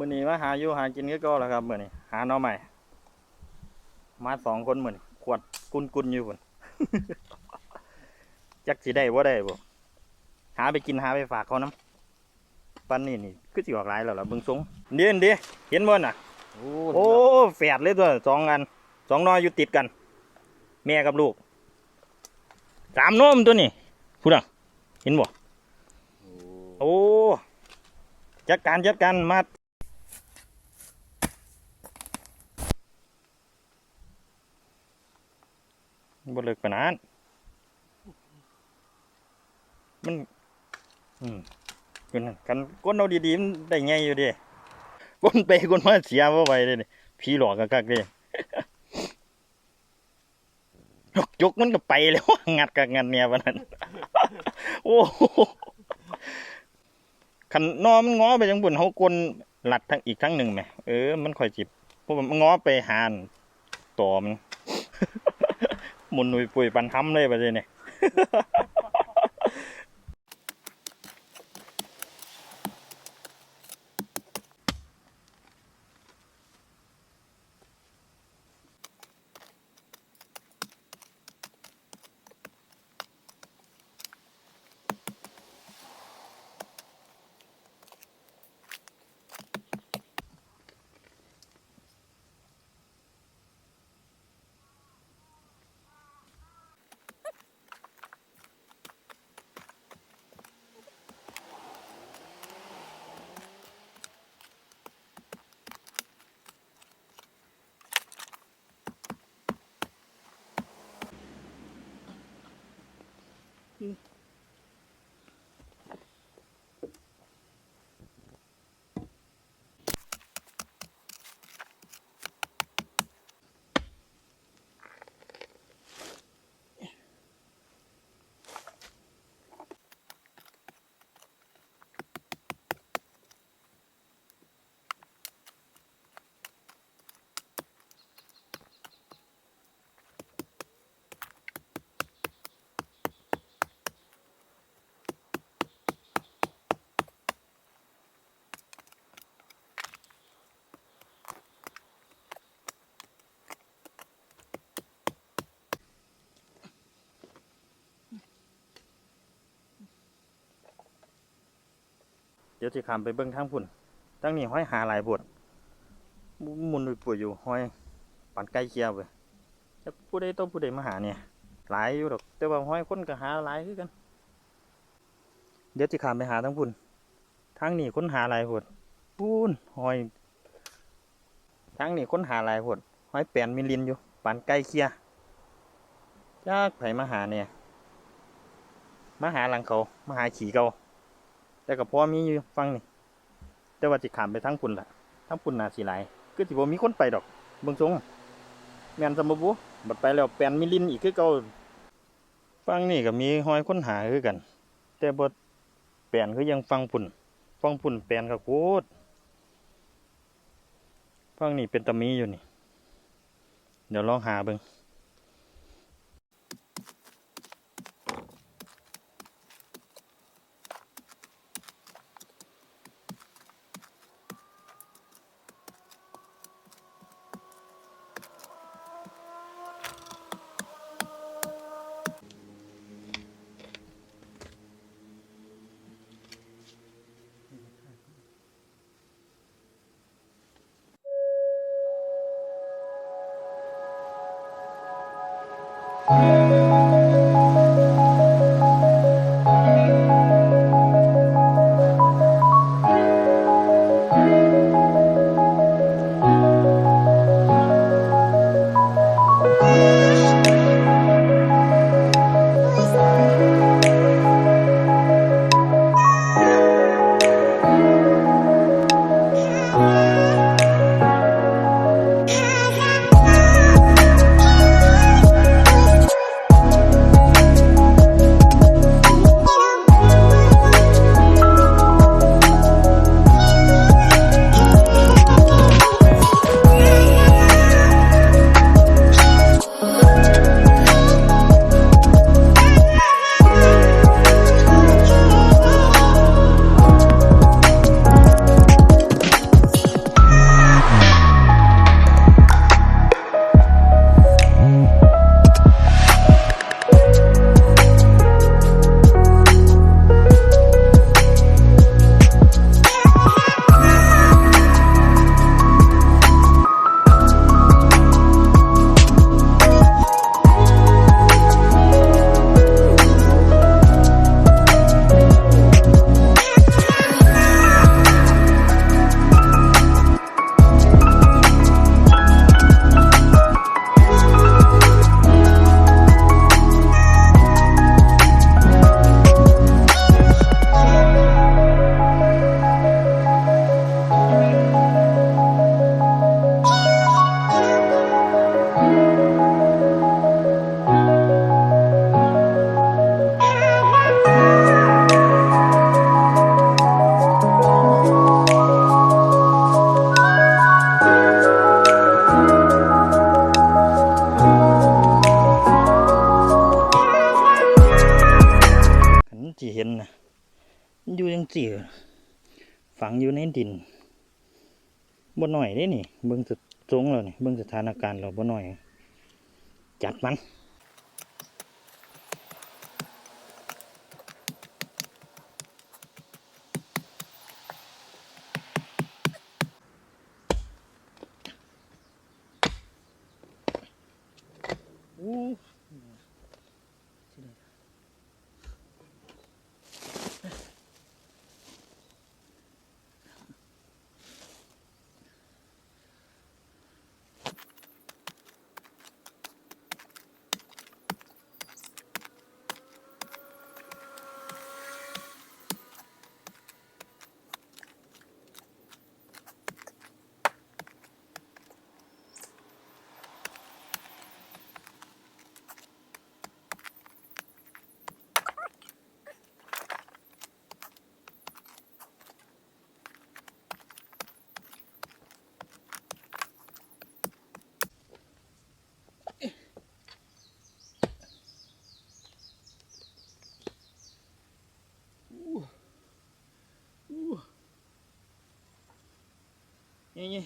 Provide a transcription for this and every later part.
มื้อนี้มาหาอยู่หากินก็ก็แล้วครับมื้อนี้หาหน่อใหม่ มาสองคนมื้อนี้ขวดกุนๆอยู่พุ่นจักสิได้บ่ได้บ่หาไปกินหาไปฝากเขานํปันนี้นี่คือสิออกหลายแล้วล่ะเบิ่งทรงเดี๋ยวเดี๋ยวเห็นบ่น่ะโอ้โอ้แฝดเลยตัวสองอันสองหนออยู่ติดกัน แม่กับลูกสามโนมตัวนี้พูดอะเห็นบ่โอ้จัดการจัดการมา บ่เลิกปนนั้นมัน อืมกันกันก้นเอาดีๆมันได้ไงอยู่ดิก้นไปก้นมาเสียบ่ไหวเลยนี่ผีหลอกกักๆเลยยกมันก็ไปแล้วงัดกับงัดเนี่ยวันนั้น โอ้โหขันนอมันง้อไปจังบุญเขากลนหลัดทั้งอีกทั้งหนึ่งไหมเออมันคอยจิบพราะมันง้อไปหานต่อมัน มุนหนุยปุยปันทำเลยไปเลยเนี่ย you. เดี๋ยวสิขามไปเบิ่งทางพุ่นทั้งนี้ห้อยหาหลายบทมุนป่วยอยู่ห้อยปันไก่เคียวไปจะผู้ใดต้องผู้ใดมาหาเนี่ย หลายอยู่ดอกแต่ว่าห้อยคนก็หาหลายคือกัน เดี๋ยวสิขามไปหาทั้งพุ่นทางนี้ค้นหาหลายพดปูนห้อยทางนี้ค้นหาหลายพดห้อยแปนมิลินอยู่ปันไก่เคียจากไผมาหาเนี่ยมาหาหลังเขามาหาขี่เก่า แต่ก็พอมีอยู่ฟังนี่ แต่ว่าจิขามไปทั้งปุ่นละทั้งปุ่นนาสิหลายคือสิบ่มีคนไปดอกเบิ่งทรงแมนสมบูบัดไปแล้วแปลนมิลินอีกคือเก่าฟังนี่ก็มีห้อยค้นหาคือกัน แต่บ่แปลนคือยังฟังปุ่น ฟังปุ่นแปลนก็โคตรฟังนี่เป็นตะมีอยู่นี่ เดี๋ยวลองหาเบิ่ง หน่อยได้นี่ เบิ้งสทรงแล้วนี่ เบิ้งสถานการณ์เราบ่น้อย จัดมัน อู้ นี่นี่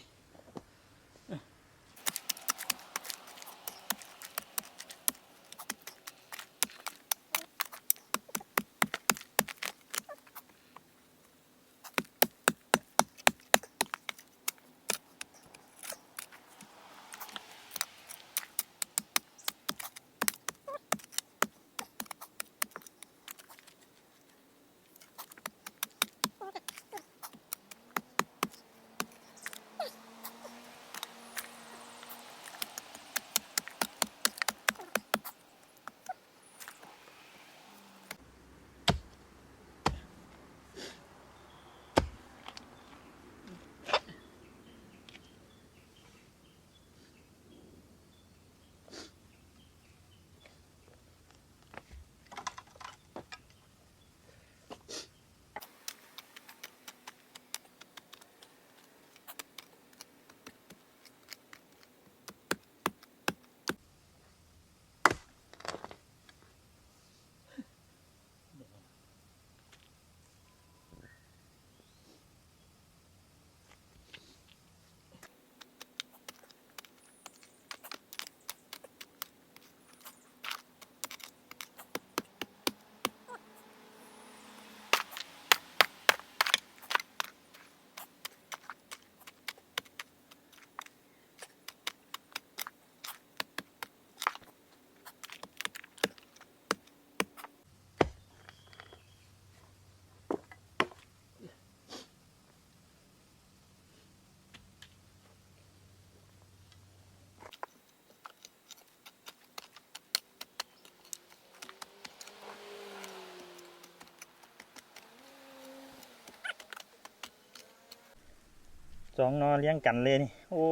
สองนอนเลี้ยงกันเลยนี่ โอ้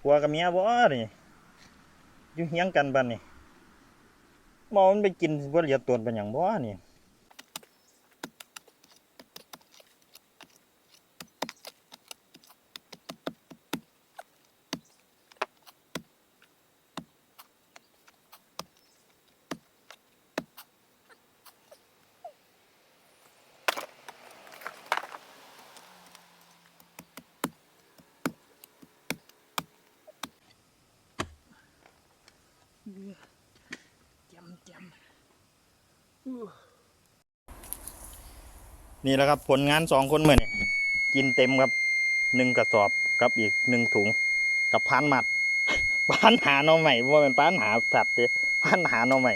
ผัวกับเมียบ่นี่อยู่เฮียงกันบ้านนี่มอมันไปกินบ่เหลียตัวเป็นอย่างบ่นี่ จำจ นี่แหละครับผลงานสองคนเหมือนี่กินเต็มครับหนึ่งกระสอบกับอีกหนึ่งถุง กับพันหมัดพันหาหน่อใหม่ว่าเป็นพันหาสัตว์เด้พันหาหน่อใหม่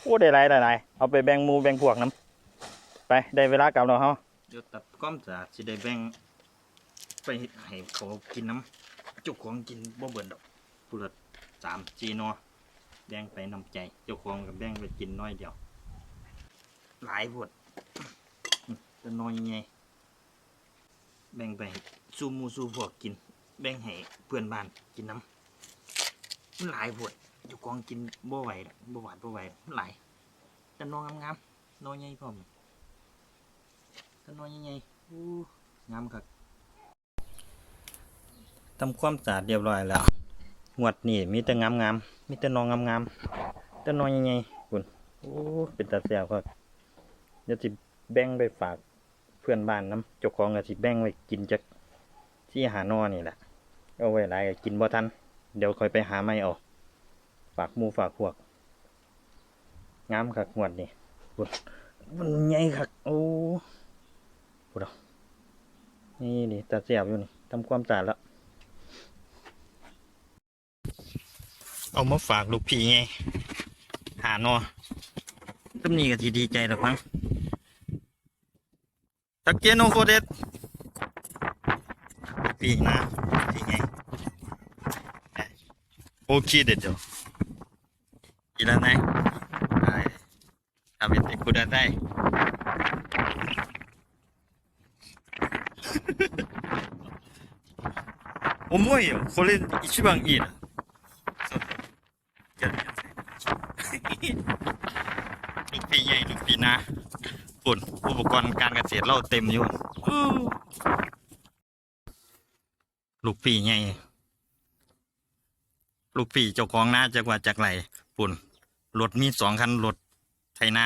โอ้ได้หลายได้หลายเอาไปแบ่งมูแบ่งพวกน้ำไปได้เวลากลับแล้วเฮาเดี๋ยวตัดก้อมสะอาดสิได้แบ่งไปให้เขากินน้ำจุกของกินบ่เบิ่นดอกพูดละสามจีนอแบ่งไปน้ำใจจ้าของกับแบ่งไปกินน้อยเดียว หลายพวดจะน้อยไงแบ่งไปให้สู้หมูสูพวกกิน แบ่งให้เพื่อนบ้านกินน้ำมันหลายพวดอยู่กองกินบ่ไหวบ่หวานบ่ไหวมันหลายแต่นองงามๆน้อยใหญ่พร้อมแต่น้อยใหญ่ๆอู้งามครับทำความสะอาดเรียบร้อยแล้วงวดนี่มีแต่งามๆมีแต่นองงามๆแต่น้อยใหญ่ๆคุณโอ้เป็นตาแซ่บครับ เดี๋ยวสิแบ่งไปฝากเพื่อนบ้านน้ำเจ้าของก็สิแบ่งไว้กินจักที่หานอนี่แหละเอาไว้หลายกินบ่ทันเดี๋ยวค่อยไปหาไม่เอาฝากมูฝากพวกงามคักงวดนี่บุญมันใหญ่คักโอ้บุญนี่นี่ตาเสียบอยู่นี่ทำความสะอาดแล้วเอามาฝากลูกพี่ไงหานอ ตำนี้ก็ทีดีใจแล้วมั้งตะเกียนโนโคเดสลูกพี่นะพี่ไงโอเคเด็ดเดียวいらないはい食べてください重いよこれ一番いいな ฝุ่นอุปกรณ์การเกษตรเราเต็มอยู่ลูกพี่ใหญ่ลูกพี่เจ้าของนาจากว่าจากไหลฝุ่นรถมีสองคันรถไถนา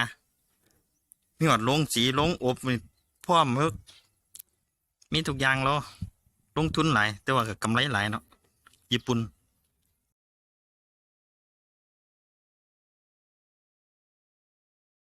มีหอดลงสีลงอบมีพร้อมเฮกมีทุกอย่างแล้วลงทุนหลายแต่ว่าก็กำไรหลายเนาะญี่ปุ่น